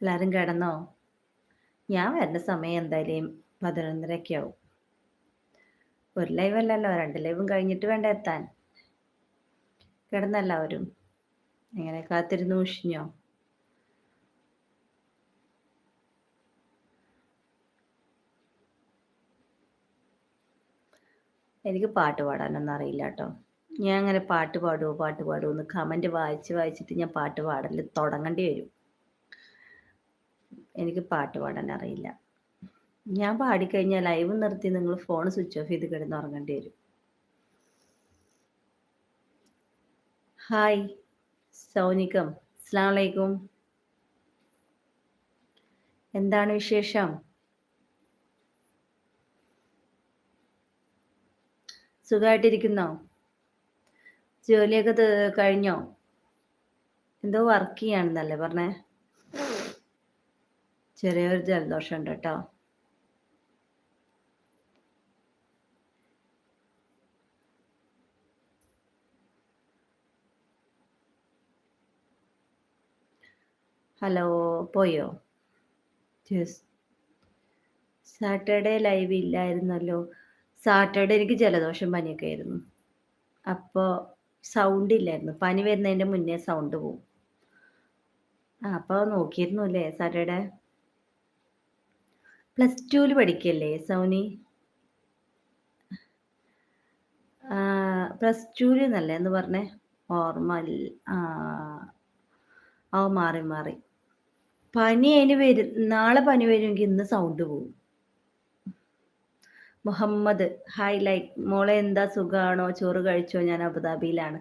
എല്ലാരും കിടന്നോ? ഞാൻ വരുന്ന സമയം എന്തായാലും 11:30 ആവും. ഒരു ലൈവ് അല്ലല്ലോ രണ്ട് ലൈവും കഴിഞ്ഞിട്ട് വേണ്ട എത്താൻ. കിടന്നെല്ലാവരും എങ്ങനെ കാത്തിരുന്ന് ഉഷിഞ്ഞോ? എനിക്ക് പാട്ട് പാടാനൊന്നും അറിയില്ല കേട്ടോ ഞാൻ അങ്ങനെ പാട്ട് പാടുവോ പാട്ട് പാടുവോ എന്ന് കമന്റ് വായിച്ച് വായിച്ചിട്ട് ഞാൻ പാട്ട് പാടൽ തുടങ്ങേണ്ടി വരും. എനിക്ക് പാട്ട് പാടാൻ അറിയില്ല. ഞാൻ പാടിക്കഴിഞ്ഞാൽ ലൈവ് നിർത്തി നിങ്ങൾ ഫോൺ സ്വിച്ച് ഓഫ് ചെയ്ത് കിടന്ന് ഉറങ്ങേണ്ടി വരും. ഹായ് സൗനികം അസ്സലാമു അലൈക്കും. എന്താണ് വിശേഷം? സുഖമായിട്ടിരിക്കുന്നോ ജോലിയൊക്കെ കഴിഞ്ഞോ? എന്തോ വർക്ക് ചെയ്യാണെന്നല്ലേ പറഞ്ഞേ? ചെറിയൊരു ജലദോഷം ഉണ്ട് കേട്ടോ ഹലോ പോയോ? യെസ്. സാറ്റർഡേ ലൈവ് ഇല്ലായിരുന്നല്ലോ. സാറ്റർഡേ എനിക്ക് ജലദോഷം പനിയൊക്കെ ആയിരുന്നു. അപ്പോൾ സൗണ്ട് ഇല്ലായിരുന്നു. പനി വരുന്നതിന്റെ മുന്നേ സൗണ്ട് പോവും. അപ്പോൾ അപ്പൊ നോക്കിയിരുന്നു അല്ലേ സാറ്റർഡേ? പ്ലസ് ടുവിൽ പഠിക്കല്ലേ സൗനി? പ്ലസ് ടുവിൽ എന്നല്ലേ എന്ന് പറഞ്ഞേ? ഓർമ്മ. ആ. മാറി മാറി. പനി അതിന് വരും നാളെ പനി വരുമെങ്കിൽ ഇന്ന് സൗണ്ട് പോവും. മുഹമ്മദ് ഹായ് ലൈക്ക് മോളെ എന്താ സുഖമാണോ ചോറ് കഴിച്ചോ? ഞാൻ അബുദാബിയിലാണ്.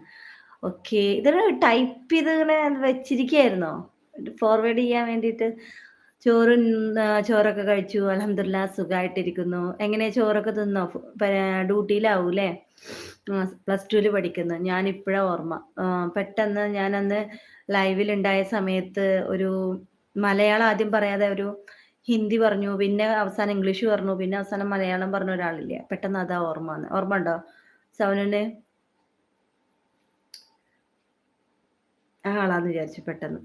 ഓക്കെ ഇതൊരു ടൈപ്പ് ചെയ്ത് ഇങ്ങനെ വെച്ചിരിക്കുകയായിരുന്നോ? ഫോർവേഡ് ചെയ്യാൻ വേണ്ടിയിട്ട്. ചോറ് ചോറൊക്കെ കഴിച്ചു. അലഹമില്ല സുഖമായിട്ടിരിക്കുന്നു എങ്ങനെ ചോറൊക്കെ തിന്നോ? ഡ്യൂട്ടിയിലാവൂ അല്ലേ പ്ലസ് ടുവിൽ പഠിക്കുന്നു. ഞാൻ ഇപ്പോഴാ ഓർമ്മ. പെട്ടെന്ന് ഞാൻ അന്ന് ലൈവിലുണ്ടായ സമയത്ത് ഒരു മലയാളം ആദ്യം പറയാതെ ഒരു ഹിന്ദി പറഞ്ഞു. പിന്നെ അവസാനം ഇംഗ്ലീഷ് പറഞ്ഞു. പിന്നെ അവസാനം മലയാളം പറഞ്ഞ ഒരാളില്ലേ? പെട്ടെന്ന് അതാ ഓർമ്മ ഓർമ്മ ഉണ്ടോ സൗനന് ആ ആളാന്ന് വിചാരിച്ചു പെട്ടെന്ന്.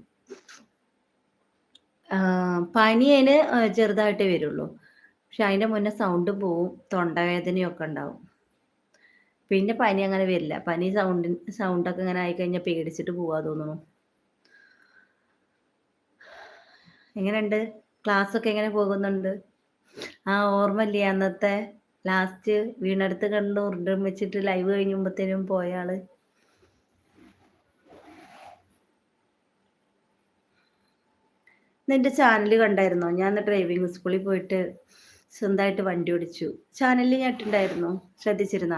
പനി അതിന് ചെറുതായിട്ടേ വരുള്ളൂ. പക്ഷെ അതിന്റെ മുന്നേ സൗണ്ട് പോവും. തൊണ്ടവേദനയൊക്കെ ഉണ്ടാവും. പിന്നെ പനി അങ്ങനെ വരില്ല. പനി സൗണ്ട് സൗണ്ടൊക്കെ ഇങ്ങനെ ആയിക്കഴിഞ്ഞാൽ പേടിച്ചിട്ട് പോവാ തോന്നുന്നു. എങ്ങനെയുണ്ട്? ക്ലാസ്സൊക്കെ എങ്ങനെ പോകുന്നുണ്ട്? ആ ഓർമ്മയില്ലേ അന്നത്തെ ലാസ്റ്റ് വീണടുത്ത് കണ്ടു ഉരുണ്ടും വെച്ചിട്ട് ലൈവ് കഴിയുമ്പത്തേനും പോയ ആൾ? നിന്റെ ചാനൽ കണ്ടായിരുന്നോ? ഞാൻ ഡ്രൈവിംഗ് സ്കൂളിൽ പോയിട്ട് സ്വന്തമായിട്ട് വണ്ടി ഓടിച്ചു. ചാനലിൽ ഞാൻ ഇട്ടുണ്ടായിരുന്നു ശ്രദ്ധിച്ചിരുന്ന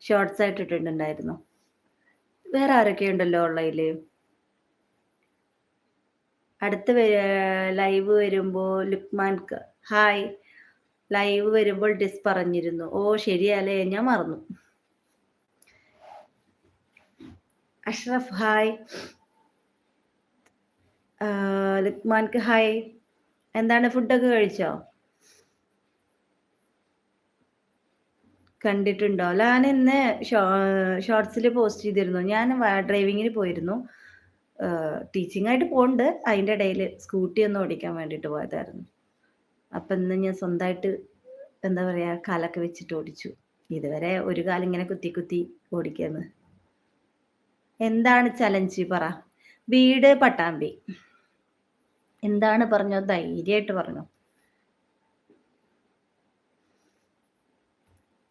ഷോർട്സ് ആയിട്ട് ഇട്ടിട്ടുണ്ടായിരുന്നു വേറെ ആരൊക്കെ ഉണ്ടല്ലോ ഓൺലൈനിൽ അടുത്ത ലൈവ് വരുമ്പോൾ ലുക്മാൻ ഹായ് ലൈവ് വരുമ്പോൾ ഡിസ് പറഞ്ഞിരുന്നു. ഓ ശരിയല്ലേ ഞാൻ മറന്നു. അഷ്റഫ് ഹായ്. ലുക്മാൻക്ക് ഹായ്. എന്താണ് ഫുഡൊക്കെ കഴിച്ചോ? കണ്ടിട്ടുണ്ടോ? ഞാൻ ഇന്ന് ഷോർട്സിൽ പോസ്റ്റ് ചെയ്തിരുന്നു. ഞാൻ ഡ്രൈവിങ്ങിന് പോയിരുന്നു. ടീച്ചിങ് ആയിട്ട് പോകുന്നുണ്ട്. അതിന്റെ ഇടയിൽ സ്കൂട്ടി ഒന്ന് ഓടിക്കാൻ വേണ്ടിയിട്ട് പോയതായിരുന്നു. അപ്പം ഇന്ന് ഞാൻ സ്വന്തമായിട്ട് എന്താ പറയുക കാലൊക്കെ വെച്ചിട്ട് ഓടിച്ചു. ഇതുവരെ ഒരു കാലം ഇങ്ങനെ കുത്തി കുത്തി ഓടിക്കുന്നത് എന്താണ് ചലഞ്ച് പറ? വീട് പട്ടാമ്പി. എന്താണ് പറഞ്ഞോ? ധൈര്യമായിട്ട് പറഞ്ഞോ.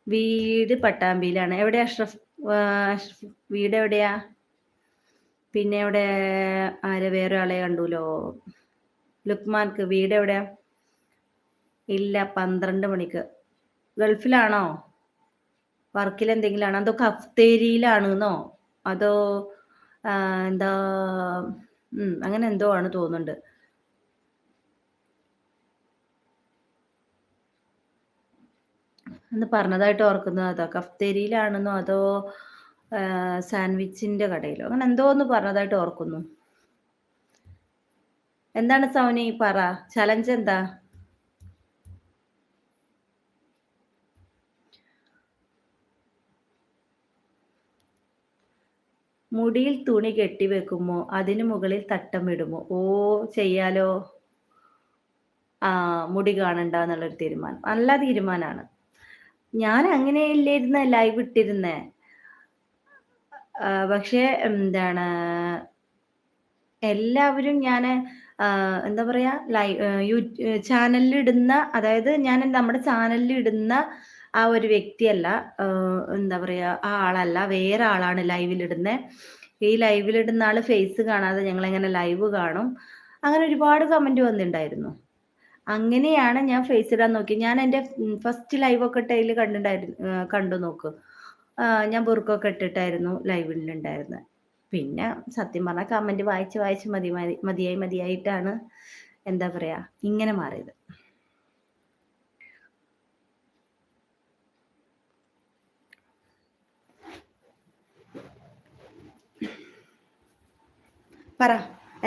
വീട് പട്ടാമ്പിയിലാണ്. എവിടെയാ അഷ്റഫ്? അഷ്റഫ് വീട് എവിടെയാ? പിന്നെ എവിടെ ആരെ വേറെ ആളെ കണ്ടുല്ലോ ലുക്മാൻക്ക് വീട് എവിടെയാ? ഇല്ല 12 മണിക്ക്. ഗൾഫിലാണോ? വർക്കിൽ എന്തെങ്കിലും ആണോ? അതോ കഫ്തേരിയിലാണെന്നോ? അതോ എന്താ അങ്ങനെ എന്തോ ആണ് തോന്നുന്നുണ്ട്. എന്ന് പറഞ്ഞതായിട്ട് ഓർക്കുന്നു. അതോ കഫ്തേരിയിലാണെന്നോ അതോ സാൻഡ്വിച്ചിന്റെ കടയിലോ? അങ്ങനെ എന്തോ ഒന്ന് പറഞ്ഞതായിട്ട് ഓർക്കുന്നു. എന്താണ് സൗനി പറ. ചലഞ്ച് എന്താ? മുടിയിൽ തുണി കെട്ടി വെക്കുമോ? അതിനു മുകളിൽ തട്ടം ഇടുമോ? ഓ ചെയ്യാലോ. ആ മുടി കാണണ്ട എന്നുള്ളൊരു തീരുമാനം. നല്ല തീരുമാനമാണ്. ഞാൻ അങ്ങനെ അങ്ങനെയല്ലായിരുന്ന ലൈവ് ഇട്ടിരുന്നേ പക്ഷേ എന്താണ് എല്ലാവരും ഞാൻ എന്താ പറയാ ലൈവ് യൂ ചാനലിൽ ഇടുന്ന അതായത് ഞാൻ നമ്മുടെ ചാനലിൽ ഇടുന്ന ആ ഒരു വ്യക്തിയല്ല എന്താ പറയാ ആ ആളല്ല വേറെ ആളാണ് ലൈവിൽ ഇടുന്നത് ഈ ലൈവിൽ ഇടുന്ന ആൾ ഫേസ് കാണാതെ ഞങ്ങൾ എങ്ങനെ ലൈവ് കാണും? അങ്ങനെ ഒരുപാട് കമന്റ് വന്നിട്ടുണ്ടായിരുന്നു അങ്ങനെയാണ് ഞാൻ ഫേസ് ഇടാൻ നോക്കി ഞാൻ എന്റെ ഫസ്റ്റ് ലൈവ് ഒക്കെ ടൈൽ കണ്ടിട്ടുണ്ടായിരുന്നു കണ്ടു നോക്ക്. ഞാൻ ബുർക്കൊക്കെ ഇട്ടിട്ടായിരുന്നു ലൈവിലുണ്ടായിരുന്നത് പിന്നെ സത്യം പറഞ്ഞാൽ കമന്റ് വായിച്ച് വായിച്ച് മതി മതി മതിയായി മതിയായിട്ടാണ് എന്താ പറയാ ഇങ്ങനെ മാറിയത്. പറ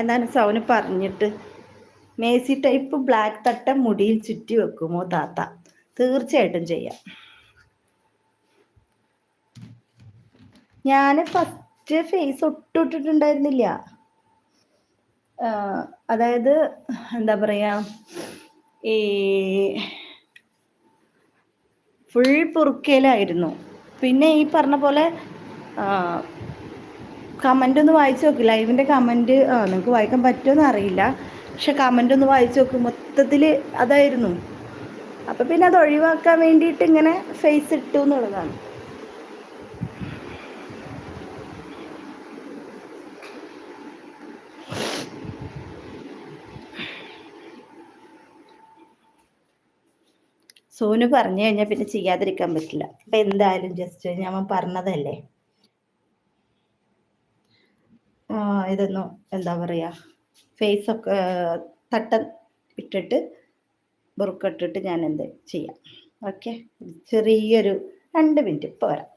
എന്താണ് സൗന് പറഞ്ഞിട്ട്? മേസി ടൈപ്പ് ബ്ലാക്ക് തട്ട മുടിയിൽ ചുറ്റി വെക്കുമോ താത്ത? തീർച്ചയായിട്ടും ചെയ്യാം. ഞാൻ ഫസ്റ്റ് ഫേസ് ഒട്ടിട്ടിട്ടുണ്ടായിരുന്നില്ല. അതായത് എന്താ പറയാ ഈ ഫുൾ പുറുക്കയിലായിരുന്നു പിന്നെ ഈ പറഞ്ഞ പോലെ കമന്റ് ഒന്ന് വായിച്ചു നോക്കി. ലൈവിന്റെ കമന്റ് നിങ്ങൾക്ക് വായിക്കാൻ പറ്റുമോ അറിയില്ല. പക്ഷെ കമന്റ് ഒന്ന് വായിച്ചു നോക്കും. മൊത്തത്തിൽ അതായിരുന്നു. അപ്പം പിന്നെ അത് ഒഴിവാക്കാൻ വേണ്ടിയിട്ട് ഇങ്ങനെ ഫേസ് ഇട്ടു എന്നുള്ളതാണ്. സോനു പറഞ്ഞു കഴിഞ്ഞാൽ പിന്നെ ചെയ്യാതിരിക്കാൻ പറ്റില്ല. അപ്പം എന്തായാലും ജസ്റ്റ് ഞാൻ പറഞ്ഞതല്ലേ? ഇതൊന്നും എന്താ പറയുക ഫേസൊക്കെ തട്ട ഇട്ടിട്ട് ബുറുക്കിട്ടിട്ട് ഞാൻ എന്ത് ചെയ്യാം? ഓക്കെ ചെറിയൊരു രണ്ട് മിനിറ്റ് ഇപ്പോൾ വരാം.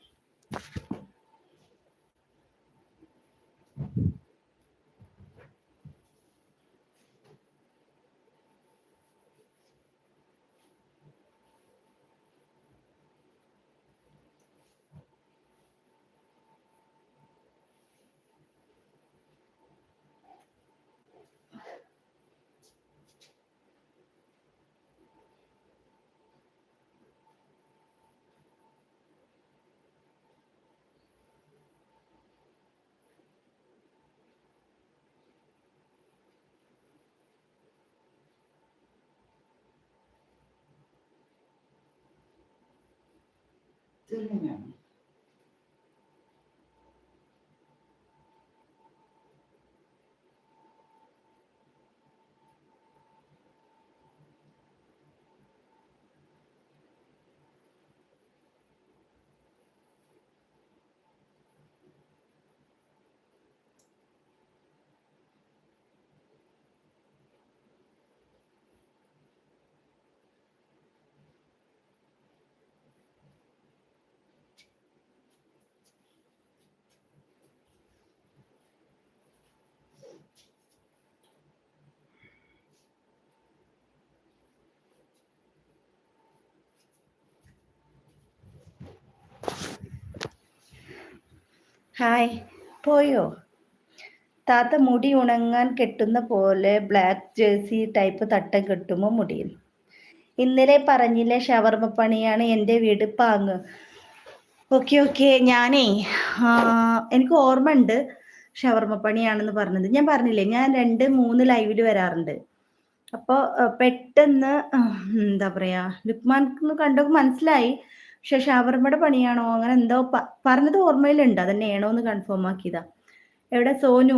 这里面 ഹായ്. പോയോ? താത്ത മുടി ഉണങ്ങാൻ കെട്ടുന്ന പോലെ ബ്ലാക്ക് ജേഴ്സി ടൈപ്പ് തട്ടം കെട്ടുമോ മുടിയിൽ? ഇന്നലെ പറഞ്ഞില്ല ഷവർമ പണിയാണ് എന്റെ വീട് പാങ്ങ്. ഓക്കെ ഓക്കെ ഞാനേ എനിക്ക് ഓർമ്മ ഉണ്ട് ഷവർമ പണിയാണെന്ന് പറഞ്ഞത്. ഞാൻ പറഞ്ഞില്ലേ ഞാൻ രണ്ട് മൂന്ന് ലൈവിൽ വരാറുണ്ട്. അപ്പോൾ പെട്ടെന്ന് എന്താ പറയുക ലുക്മാൻ കണ്ടപ്പോൾ മനസ്സിലായി. പക്ഷെ ഷവർമ്മയുടെ പണിയാണോ? അങ്ങനെ എന്തോ പറഞ്ഞത് ഓർമ്മയിലുണ്ട്. അതന്നെയാണോ എന്ന് കൺഫേം ആക്കിയതാ. എവിടെ? സോനു.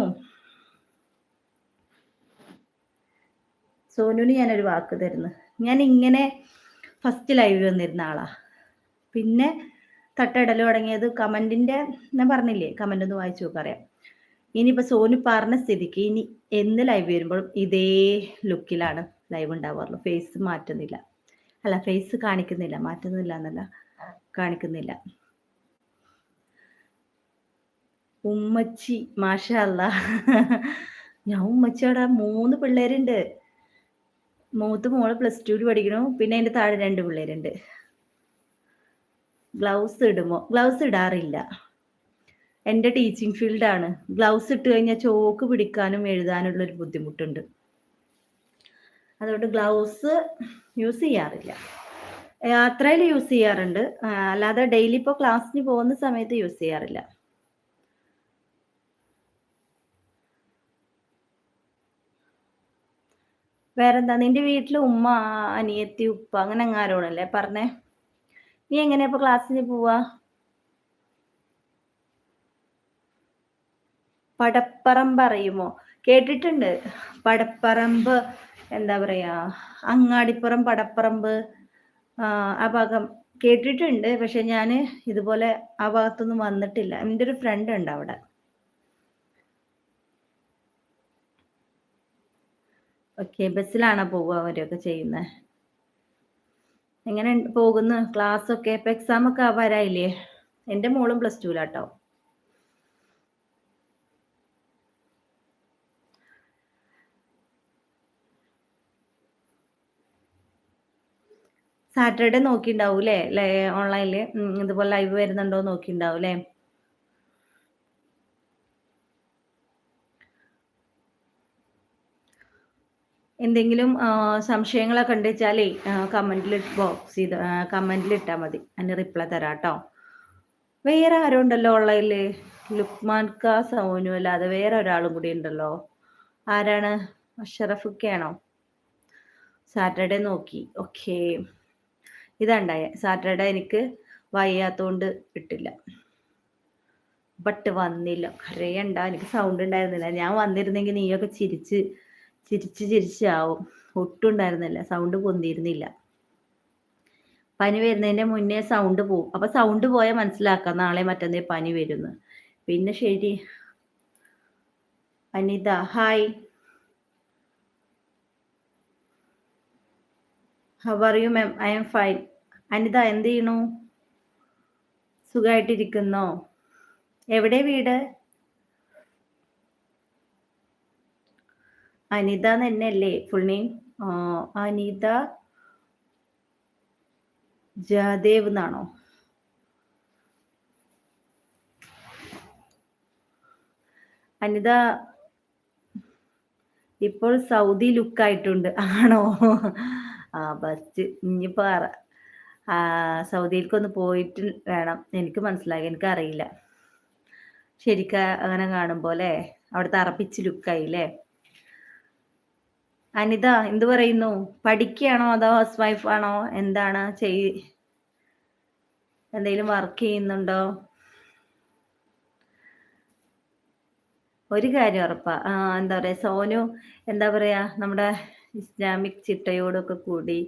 സോനുവിന് ഞാനൊരു വാക്ക് തരുന്നു. ഞാൻ ഇങ്ങനെ ഫസ്റ്റ് ലൈവ് വന്നിരുന്ന ആളാ. പിന്നെ തട്ടയിടൽ തുടങ്ങിയത് കമന്റിന്റെ ഞാൻ പറഞ്ഞില്ലേ കമന്റ് ഒന്ന് വായിച്ചു നോക്കറിയാം ഇനിയിപ്പോ സോനു പറഞ്ഞ സ്ഥിതിക്ക് ഇനി എന്ന് ലൈവ് വരുമ്പോഴും ഇതേ ലുക്കിലാണ് ലൈവ് ഉണ്ടാവാറുള്ളൂ. ഫേസ് മാറ്റുന്നില്ല. അല്ല ഫേസ് കാണിക്കുന്നില്ല മാറ്റുന്നില്ല എന്നല്ല. കാണിക്കുന്നില്ല. ഉമ്മച്ചി മാഷല്ല ഞാൻ ഉമ്മച്ചിയോടെ മൂന്ന് പിള്ളേരുണ്ട്. മൂത്ത് മോൾ പ്ലസ് ടു പഠിക്കണു പിന്നെ അതിന്റെ താഴെ രണ്ട് പിള്ളേരുണ്ട്. ഗ്ലൗസ് ഇടുമോ? ഗ്ലൗസ് ഇടാറില്ല. എന്റെ ടീച്ചിങ് ഫീൽഡാണ് ഗ്ലൗസ് ഇട്ട് കഴിഞ്ഞാൽ ചോക്ക് പിടിക്കാനും എഴുതാനുള്ള ഒരു ബുദ്ധിമുട്ടുണ്ട്. അതുകൊണ്ട് ഗ്ലൗസ് യൂസ് ചെയ്യാറില്ല. യാത്രയിൽ യൂസ് ചെയ്യാറുണ്ട്. അല്ലാതെ ഡെയിലി ഇപ്പോൾ ക്ലാസ്സിന് പോകുന്ന സമയത്ത് യൂസ് ചെയ്യാറില്ല. വേറെന്താ? നിന്റെ വീട്ടിൽ ഉമ്മ അനിയത്തി ഉപ്പ അങ്ങനെ എങ്ങാരോണല്ലേ പറഞ്ഞേ? നീ എങ്ങനെയാ ഇപ്പൊ ക്ലാസ്സിന് പോവാ? പടപ്പറമ്പ് അറിയുമോ? കേട്ടിട്ടുണ്ട്. പടപ്പറമ്പ് എന്താ പറയാ? അങ്ങാടിപ്പുറം പടപ്പറമ്പ്. ആ ഭാഗം കേട്ടിട്ടുണ്ട്. പക്ഷെ ഞാൻ ഇതുപോലെ ആ ഭാഗത്തൊന്നും വന്നിട്ടില്ല. എന്റെ ഒരു ഫ്രണ്ട് ഉണ്ട് അവിടെ. ഓക്കെ ബസ്സിലാണോ പോവുക അവരൊക്കെ ചെയ്യുന്നത് എങ്ങനെ പോകുന്നു. ക്ലാസ് ഒക്കെ ഇപ്പൊ എക്സാം ഒക്കെ ആവാറായില്ലേ? എന്റെ മോളും പ്ലസ് ടുലാട്ടോ സാറ്റർഡേ നോക്കിണ്ടാവും അല്ലേ ഓൺലൈനിൽ ഇതുപോലെ ലൈവ് വരുന്നുണ്ടോ നോക്കിണ്ടാവും അല്ലേ എന്തെങ്കിലും സംശയങ്ങളൊക്കെ ഉണ്ട് വെച്ചാലേ കമന്റിൽ ബോക്സ് ചെയ്ത് കമന്റിൽ ഇട്ടാൽ മതി. അതിന് റിപ്ലൈ തരാം കേട്ടോ വേറെ ആരും ഉണ്ടല്ലോ ഓൺലൈനിൽ ലുക്മാൻ കാ സോനു അല്ലാതെ വേറെ ഒരാളും കൂടി ഉണ്ടല്ലോ. ആരാണ്? അഷറഫൊക്കെയാണോ സാറ്റർഡേ നോക്കി. ഓക്കേ ഇതാണ്ടായ. സാറ്റർഡേ എനിക്ക് വയ്യാത്തോണ്ട് ഇട്ടില്ല. ബട്ട് വന്നില്ല. കരയണ്ട എനിക്ക് സൗണ്ട് ഉണ്ടായിരുന്നില്ല ഞാൻ വന്നിരുന്നെങ്കിൽ നീയൊക്കെ ചിരിച്ച് ചിരിച്ച് ചിരിച്ചാവും. ഒട്ടും ഉണ്ടായിരുന്നില്ല സൗണ്ട് പൊന്തിയിരുന്നില്ല. പനി വരുന്നതിന്റെ മുന്നേ സൗണ്ട് പോവും. അപ്പൊ സൗണ്ട് പോയാൽ മനസ്സിലാക്കാം. നാളെ മറ്റന്നേ പനി വരുന്നു. പിന്നെ ശരി. Anita hi how are you ma'am I am fine Anita എന്ത് ചെയ്യണു? സുഖമായിട്ടിരിക്കുന്നോ എവിടെ വീട്? അനിത തന്നെയല്ലേ? ഫുൾ നെയിം അനിത ജാദേവ് എന്നാണോ? അനിത ഇപ്പോൾ സൗദി ലുക്കായിട്ടുണ്ട് ആണോ? ആ ബസ് ഇനിയിപ്പോ സൗദിയിലേക്കൊന്ന് പോയിട്ട് വേണം. എനിക്ക് മനസ്സിലായി എനിക്കറിയില്ല. ശരിക്കും അങ്ങനെ കാണുമ്പോൾ അല്ലേ? അവിടെ അറപ്പിച്ച് ലുക്കായി അല്ലേ അനിത എന്ത് പറയുന്നു? പഠിക്കുകയാണോ അതോ ഹൗസ് വൈഫ് ആണോ? എന്താണ്? ചെയ് എന്തെങ്കിലും വർക്ക് ചെയ്യുന്നുണ്ടോ? ഒരു കാര്യം ഉറപ്പാ. എന്താ പറയാ സോനു എന്താ പറയാ നമ്മുടെ ഇസ്ലാമിക് ചിട്ടയോടൊക്കെ കൂടി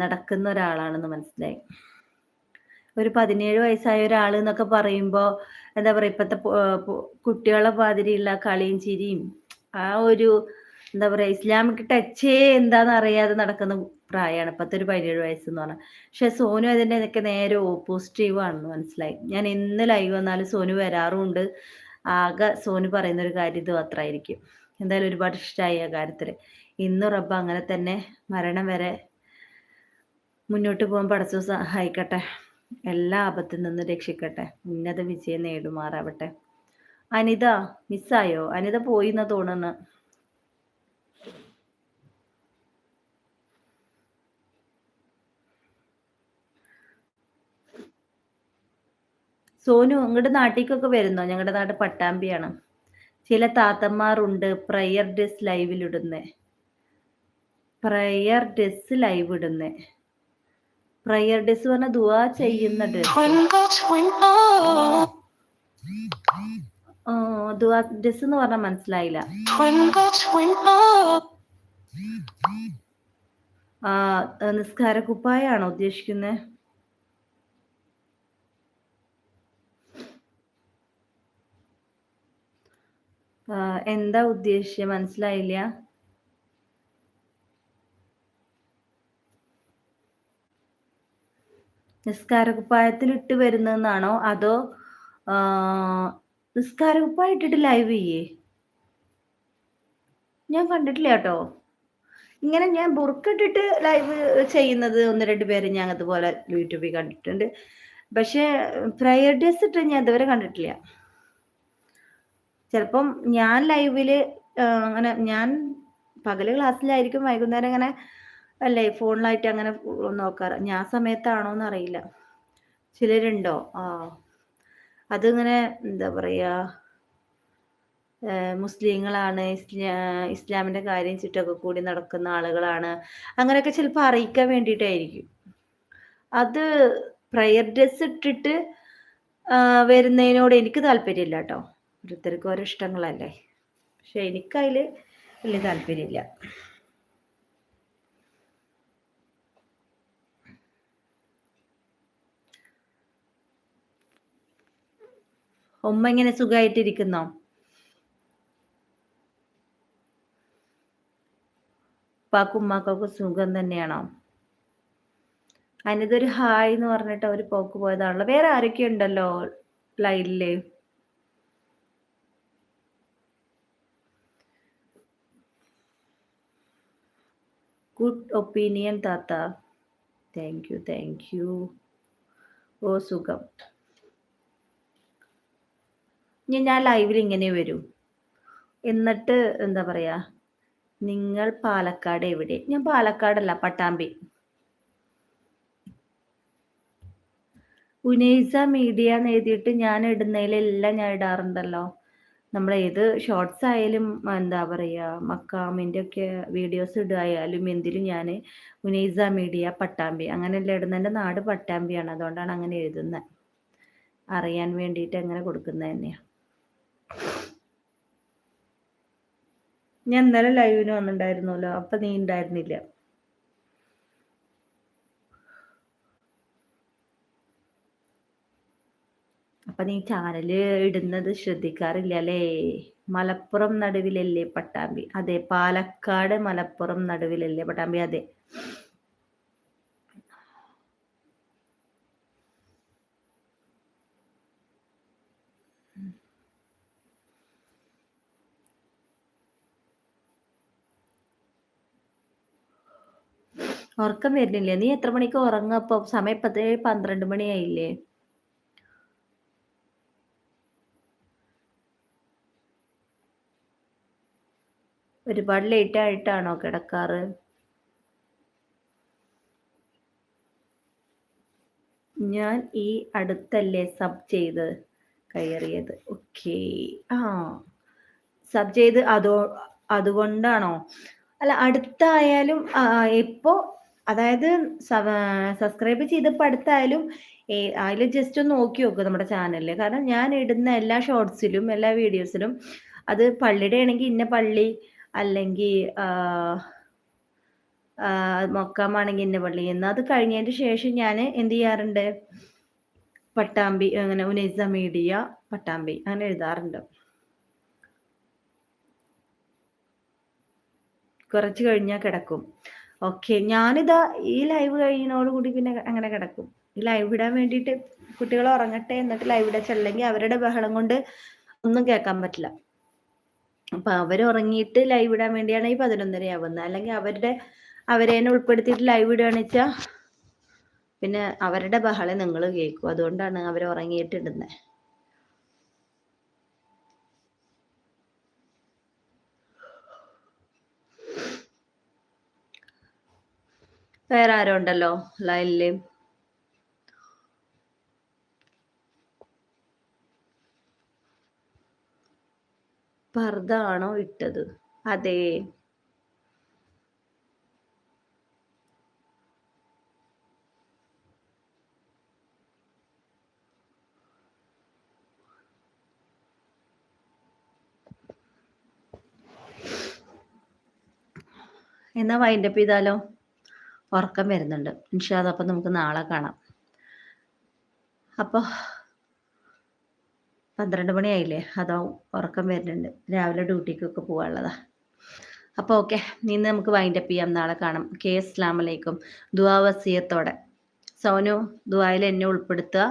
നടക്കുന്ന ഒരാളാണെന്ന് മനസ്സിലായി. ഒരു പതിനേഴ് വയസ്സായ ഒരാൾ എന്നൊക്കെ പറയുമ്പോൾ എന്താ പറയുക ഇപ്പോഴത്തെ കുട്ടികളെ മാതിരിയുള്ള കളിയും ചിരിയും ആ ഒരു എന്താ പറയുക ഇസ്ലാമിക് ടച്ചേ എന്താന്ന് അറിയാതെ നടക്കുന്ന പ്രായമാണ് ഇപ്പോഴത്തെ ഒരു പതിനേഴ് വയസ്സെന്ന് പറഞ്ഞാൽ പക്ഷെ സോനു അതിന്റെ എനിക്ക് നേരെ ഓപ്പോസിറ്റീവ് ആണെന്ന് മനസ്സിലായി. ഞാൻ എന്ന് ലൈവ് വന്നാലും സോനു വരാറുമുണ്ട് ആകെ സോനു പറയുന്ന ഒരു കാര്യം ഇത് മാത്രമായിരിക്കും എന്തായാലും ഒരുപാട് ഇഷ്ടമായി ആ കാര്യത്തിൽ ഇന്ന് റബ്ബ് അങ്ങനെ തന്നെ മരണം വരെ മുന്നോട്ട് പോകാൻ പടച്ചു സഹായിക്കട്ടെ. എല്ലാ ആപത്തിൽ നിന്നും രക്ഷിക്കട്ടെ. ഉന്നത വിജയം നേടുമാറാവട്ടെ. അനിത മിസ്സായോ അനിത പോയി എന്നാ തോന്നുന്നു. സോനു ഇങ്ങോട്ട് നാട്ടിലേക്കൊക്കെ വരുന്നോ? ഞങ്ങളുടെ നാട് പട്ടാമ്പിയാണ്. ചില താത്തന്മാരുണ്ട് പ്രയർ ഡ്രസ് ലൈവിലിടുന്നേ പ്രയർ ഡ്രസ് ലൈവ് ഇടുന്നേ. പ്രയർ ഡ്രസ് പറഞ്ഞ ദുവാ ചെയ്യുന്ന ദുവാ ഡ്രസ് എന്ന് പറഞ്ഞാൽ മനസ്സിലായില്ല. നിസ്കാര കുപ്പായാണോ ഉദ്ദേശിക്കുന്നത് എന്താ ഉദ്ദേശിച്ചത് മനസ്സിലായില്ല. നിസ്കാരകുപ്പായത്തിൽ ഇട്ട് വരുന്നതെന്നാണോ? അതോ നിസ്കാരകുപ്പായ ഇട്ടിട്ട് ലൈവ് ചെയ്യേ? ഞാൻ കണ്ടിട്ടില്ല കേട്ടോ. ഇങ്ങനെ ഞാൻ ബുർക്കിട്ടിട്ട് ലൈവ് ചെയ്യുന്നത് ഒന്ന് രണ്ട് പേര് ഞാൻ അതുപോലെ യൂട്യൂബിൽ കണ്ടിട്ടുണ്ട്. പക്ഷേ പ്രയർ ഡേസ് ഇട്ട് ഞാൻ ഇതുവരെ കണ്ടിട്ടില്ല. ചിലപ്പം ഞാൻ ലൈവിൽ അങ്ങനെ ഞാൻ പകൽ ക്ലാസ്സിലായിരിക്കും വൈകുന്നേരം അങ്ങനെ അല്ലേ? ഫോണിലായിട്ട് അങ്ങനെ നോക്കാറ്. ഞാൻ സമയത്താണോന്ന് അറിയില്ല. ചിലരുണ്ടോ? ആ. അതിങ്ങനെ എന്താ പറയാ മുസ്ലിങ്ങളാണ് ഇസ്ലാ ഇസ്ലാമിന്റെ കാര്യം ചുറ്റൊക്കെ കൂടി നടക്കുന്ന ആളുകളാണ്. അങ്ങനെയൊക്കെ ചിലപ്പോൾ അറിയിക്കാൻ വേണ്ടിയിട്ടായിരിക്കും. അത് പ്രയർ ഡ്രസ് ഇട്ടിട്ട് വരുന്നതിനോട് എനിക്ക് താല്പര്യമില്ല കേട്ടോ. ഓരോരുത്തർക്കും ഓരോ ഇഷ്ടങ്ങളല്ലേ. പക്ഷെ എനിക്കതിൽ വലിയ താല്പര്യമില്ല. ഉമ്മ ഇങ്ങനെ സുഖമായിട്ടിരിക്കുന്നോ ഉപ്പാക്കും ഉമ്മാക്കൊക്കെ സുഖം തന്നെയാണോ? അതിനിതൊരു ഹായ് എന്ന് പറഞ്ഞിട്ട് അവർ പോക്ക് പോയതാണല്ലോ. വേറെ ആരൊക്കെ ഉണ്ടല്ലോ ലൈനിൽ ഗുഡ് ഒപ്പീനിയൻ താത്ത. താങ്ക് യു താങ്ക് യു ഓ സുഖം. ഇനി ഞാൻ ലൈവിൽ ഇങ്ങനെ വരൂ. എന്നിട്ട് എന്താ പറയാ? നിങ്ങൾ പാലക്കാട് എവിടെ? ഞാൻ പാലക്കാടല്ല പട്ടാമ്പി. ഉനൈസ മീഡിയ എന്ന് എഴുതിയിട്ട് ഞാൻ ഇടുന്നതിലെല്ലാം ഞാൻ ഇടാറുണ്ടല്ലോ. നമ്മൾ ഏത് ഷോർട്സ് ആയാലും എന്താ പറയുക മക്കാമിന്റെ ഒക്കെ വീഡിയോസ് ഇടുകയായാലും എന്തിലും ഞാൻ ഉനൈസ മീഡിയ പട്ടാമ്പി. അങ്ങനെയല്ല ഇടുന്നതിന്റെ നാട് പട്ടാമ്പിയാണ്. അതുകൊണ്ടാണ് അങ്ങനെ എഴുതുന്നത് അറിയാൻ വേണ്ടിയിട്ട് അങ്ങനെ കൊടുക്കുന്നത് തന്നെയാണ് ഞാൻ ഇന്നലെ ലൈവിന് വന്നിട്ടുണ്ടായിരുന്നല്ലോ അപ്പൊ നീ ഉണ്ടായിരുന്നില്ല അപ്പൊ നീ ചാനൽ ഇടുന്നത് ശ്രദ്ധിക്കാറില്ല അല്ലേ? മലപ്പുറം നടുവിലല്ലേ പട്ടാമ്പി? അതെ പാലക്കാട് മലപ്പുറം നടുവിലല്ലേ പട്ടാമ്പി? അതെ. ഉറക്കം വരുന്നില്ലേ? നീ എത്ര മണിക്ക് ഉറങ്ങപ്പോ സമയം ഇപ്പത്തേ പന്ത്രണ്ട് മണിയായില്ലേ ഒരുപാട് ലേറ്റ് ആയിട്ടാണോ കിടക്കാറ്? ഞാൻ ഈ അടുത്തല്ലേ സബ് ചെയ്ത് കയറിയത്. ഓക്കെ ആ. സബ് ചെയ്ത് അതോ അതുകൊണ്ടാണോ? അല്ല അടുത്തായാലും ഇപ്പോ അതായത് സബ്സ്ക്രൈബ് ചെയ്തപ്പോൾ അടുത്തായാലും അതിൽ ജസ്റ്റ് ഒന്ന് നോക്കി നോക്കുക നമ്മുടെ ചാനലിൽ കാരണം ഞാൻ ഇടുന്ന എല്ലാ ഷോർട്സിലും എല്ലാ വീഡിയോസിലും അത് പള്ളിയുടെ ആണെങ്കിൽ ഇന്ന പള്ളി അല്ലെങ്കിൽ മൊക്കാമാണെങ്കിൽ ഇന്ന പള്ളി എന്ന് അത് കഴിഞ്ഞതിന് ശേഷം ഞാൻ എന്ത് ചെയ്യാറുണ്ട്? പട്ടാമ്പി അങ്ങനെ ഉനൈസ മീഡിയ പട്ടാമ്പി അങ്ങനെ എഴുതാറുണ്ട്. കുറച്ച് കഴിഞ്ഞാൽ കിടക്കും. ഓക്കെ ഞാനിതാ ഈ ലൈവ് കഴിയുന്നതോടുകൂടി പിന്നെ അങ്ങനെ കിടക്കും. ഈ ലൈവ് ഇടാൻ വേണ്ടിയിട്ട് കുട്ടികൾ ഉറങ്ങട്ടെ എന്നിട്ട് ലൈവ് ഇടാൻ ചെല്ലെങ്കിൽ അവരുടെ ബഹളം കൊണ്ട് ഒന്നും കേൾക്കാൻ പറ്റില്ല. അപ്പൊ അവർ ഉറങ്ങിയിട്ട് ലൈവ് ഇടാൻ വേണ്ടിയാണ് ഈ പതിനൊന്നര ആവുന്നത് അല്ലെങ്കിൽ അവരുടെ അവരെ ഉൾപ്പെടുത്തിയിട്ട് ലൈവ് ഇടുകയാണെന്ന് വെച്ചാൽ പിന്നെ അവരുടെ ബഹളം നിങ്ങൾ കേൾക്കും. അതുകൊണ്ടാണ് അവർ ഉറങ്ങിയിട്ട് ഇടുന്നത് വേറെ ആരോ ഉണ്ടല്ലോ ലൈനിൽ? പർദ്ദ ഇട്ടത്? അതെ. എന്നാ വൈൻഡപ്പ് ചെയ്താലോ? ഉറക്കം വരുന്നുണ്ട്. ഇൻഷാദ് അപ്പം നമുക്ക് നാളെ കാണാം. അപ്പോൾ പന്ത്രണ്ട് മണിയായില്ലേ? അതോ ഉറക്കം വരുന്നുണ്ട്. രാവിലെ ഡ്യൂട്ടിക്കൊക്കെ പോകാനുള്ളതാ. അപ്പോൾ ഓക്കെ ഇന്ന് നമുക്ക് വൈൻഡപ്പ് ചെയ്യാം. നാളെ കാണാം. കെ അസ്ലാം വലൈക്കും ദുവാവസീയത്തോടെ സോനു ദുബായിൽ എന്നെ ഉൾപ്പെടുത്തുക.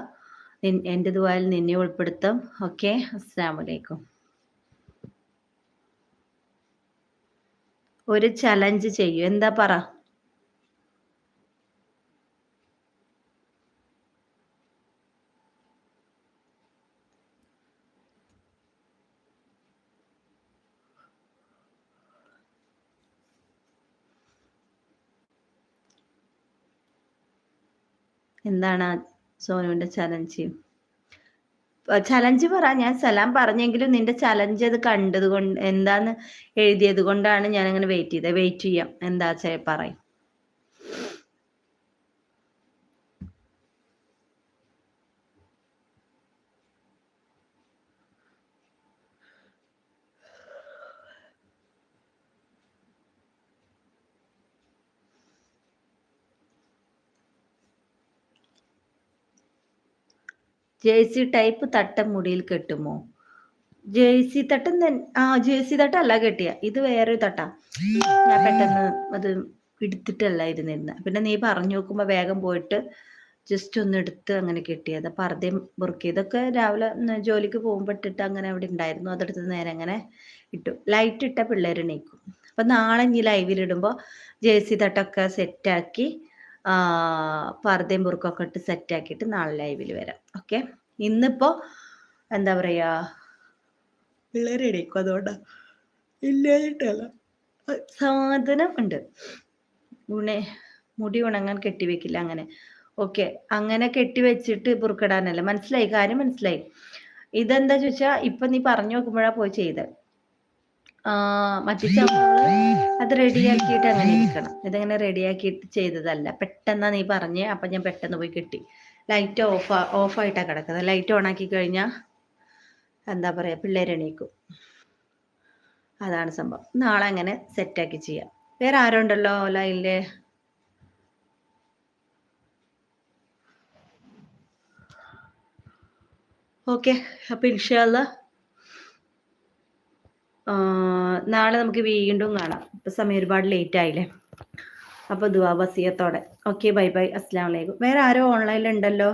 എന്റെ ദുബായിൽ നിന്നെ ഉൾപ്പെടുത്തും. ഓക്കെ അസ്സാം വലൈക്കും ഒരു ചലഞ്ച് ചെയ്യൂ. എന്താ പറ? എന്താണ് സോനുവിന്റെ ചലഞ്ച് ചലഞ്ച് പറ. ഞാൻ സലാം പറഞ്ഞെങ്കിലും നിന്റെ ചലഞ്ച് അത് കണ്ടത് കൊണ്ട് എന്താന്ന് എഴുതിയത് കൊണ്ടാണ് ഞാൻ അങ്ങനെ വെയിറ്റ് ചെയ്തത്. വെയിറ്റ് ചെയ്യാം. എന്താ പറയും? ജേഴ്സി ടൈപ്പ് തട്ടം മുടിയിൽ കെട്ടുമോ? ജേഴ്സി തട്ടം ആ ജേഴ്സി തട്ടല്ല കെട്ടിയ. ഇത് വേറൊരു തട്ടാ. ഞാൻ പെട്ടെന്ന് അത് എടുത്തിട്ടല്ല ഇരുന്നിരുന്നത് പിന്നെ നീ പറഞ്ഞു നോക്കുമ്പോ വേഗം പോയിട്ട് ജസ്റ്റ് ഒന്ന് എടുത്ത് അങ്ങനെ കെട്ടിയത്. പർദ്ദയും ബുറുക്കി ഇതൊക്കെ രാവിലെ ജോലിക്ക് പോകുമ്പോൾ ഇട്ടിട്ട് അങ്ങനെ അവിടെ ഉണ്ടായിരുന്നു അതെടുത്ത് നേരെ അങ്ങനെ ഇട്ടു. ലൈറ്റ് ഇട്ട പിള്ളേർ എണീക്കും. അപ്പൊ നാളെ ഇനി ലൈവിലിടുമ്പോൾ ജേഴ്സി തട്ടൊക്കെ സെറ്റാക്കി പർദ്ദയും ബുറുക്കൊക്കെ ഇട്ട് സെറ്റാക്കിയിട്ട് നാളെ ലൈവിൽ വരാം. ഓക്കെ ഇന്നിപ്പോ എന്താ പറയാ? പിള്ളേരെ ഇടയ്ക്കും അതുകൊണ്ടാണ് ഇല്ലായിട്ടല്ല സാധനം ഉണ്ട്. ഉണെ മുടി ഉണങ്ങാൻ കെട്ടിവെക്കില്ല അങ്ങനെ. ഓക്കെ അങ്ങനെ കെട്ടിവെച്ചിട്ട് പുറക്കിടാനല്ല മനസ്സിലായി? കാര്യം മനസ്സിലായി. ഇതെന്താ ചോദിച്ചാ ഇപ്പൊ നീ പറഞ്ഞു നോക്കുമ്പോഴാ പോയി ചെയ്ത് മറ്റു അത് റെഡിയാക്കിയിട്ട് അങ്ങനെ ഇരിക്കണം. ഇതങ്ങനെ റെഡിയാക്കിയിട്ട് ചെയ്തതല്ല. പെട്ടെന്നാ നീ പറഞ്ഞേ അപ്പൊ ഞാൻ പെട്ടെന്ന് പോയി കിട്ടി. ലൈറ്റ് ഓഫ് ഓഫായിട്ടാണ് കിടക്കുന്നത്. ലൈറ്റ് ഓൺ ആക്കി കഴിഞ്ഞാൽ എന്താ പറയാ പിള്ളേരെണീക്കും അതാണ് സംഭവം. നാളെ അങ്ങനെ സെറ്റാക്കി ചെയ്യാം. വേറെ ആരുണ്ടല്ലോ ലൈനിൽ? ഓക്കെ അപ്പൊ ഇൻഷാല്ല നാളെ നമുക്ക് വീണ്ടും കാണാം. ഇപ്പൊ സമയം ഒരുപാട് ലേറ്റ് ആയില്ലേ? അപ്പോൾ ദുവാ വസിയത്തോടെ. ഓക്കെ ബൈ ബൈ അസ്സാം വലൈക്കും വേറെ ആരോ ഓൺലൈനിൽ ഉണ്ടല്ലോ